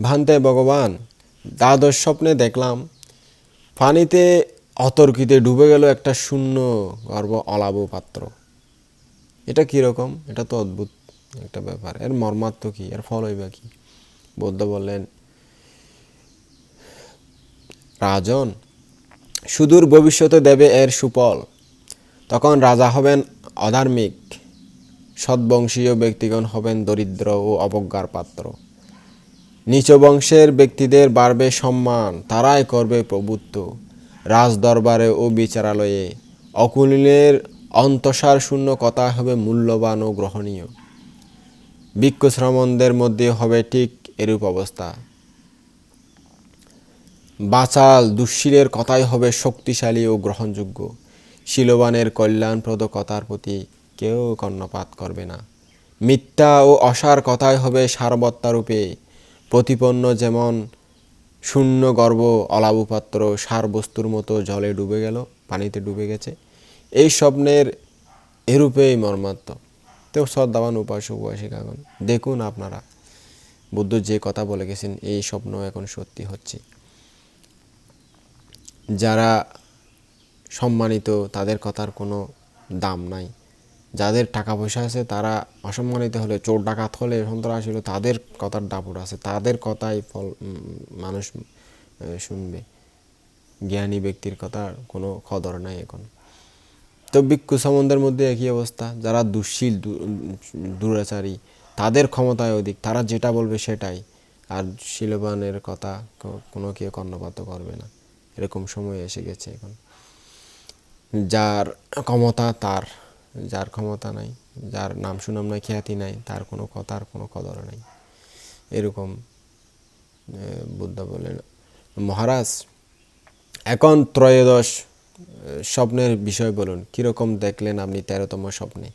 ভান্তে ভগবান, দ্বাদশ স্বপ্নে দেখলাম পানিতে অতর্কিতে ডুবে গেল একটা শূন্য গর্ব অলাভ পাত্র। এটা কীরকম এটা তো অদ্ভুত একটা ব্যাপার। এর মর্মার্থ কি? এর ফল হইবা কি? বৌদ্ধ বললেন, রাজন, সুদূর ভবিষ্যতে দেবে এর সুফল। তখন রাজা হবেন অধার্মিক সদ্বংশীয় ব্যক্তিগণ হবেন দরিদ্র ও অবজ্ঞার পাত্র। নিচ বংশের ব্যক্তিদের বাড়বে সম্মান, তারাই করবে প্রভুত্ব। রাজ দরবারে ও বিচারালয়ে অকুলীনের অন্তঃসার শূন্য কথা হবে মূল্যবান ও গ্রহণীয়। বৃক্ষ শ্রমণদের মধ্যে হবে ঠিক এরূপ অবস্থা। বাচাল দুশ্শীলের কথাই হবে শক্তিশালী ও গ্রহণযোগ্য। শিলবানের কল্যাণপ্রদ কথার প্রতি কেউ কর্ণপাত করবে না। মিথ্যা ও অসার কথাই হবে সারবত্তারূপে প্রতিপন্ন যেমন শূন্য গর্ভ অলাভপাত্র সার বস্তুর মতো জলে ডুবে গেল, পানিতে ডুবে গেছে। এই স্বপ্নের এরূপেই মর্মাত্ম। তো শ্রদ্ধাবান উপাসক উপাসিকাগণ, দেখুন আপনারা, বুদ্ধ যে কথা বলে গেছেন, এই স্বপ্ন এখন সত্যি হচ্ছে। যারা সম্মানিত, তাদের কথার কোনো দাম নাই। যাদের টাকা পয়সা আছে তারা অসম্মানিত হলে, চোর ডাকাত হলে, সন্ত্রাস হলে তাদের কথার দাপট আছে। তাদের কথাই ফল মানুষ শুনবে। জ্ঞানী ব্যক্তির কথার কোনো কদর নাই এখন। তো ভিক্ষু সম্বন্ধের মধ্যে একই অবস্থা। যারা দুঃশীল দুরাচারী, তাদের ক্ষমতায় অধিক। তারা যেটা বলবে সেটাই। আর শিলবানের কথা কোনো কেউ কর্ণপাত করবে না। এরকম সময় এসে গেছে এখন। যার ক্ষমতা তার। যার ক্ষমতা নাই, যার নাম সুনাম নাই, খ্যাতি নাই, তার কোনো কথার কোনো কদর নাই। এরকম বুদ্ধ বলেন মহারাজ, এখন ত্রয়োদশ স্বপ্নের বিষয় বলুন। কীরকম দেখলেন আপনি তেরোতম স্বপ্নে?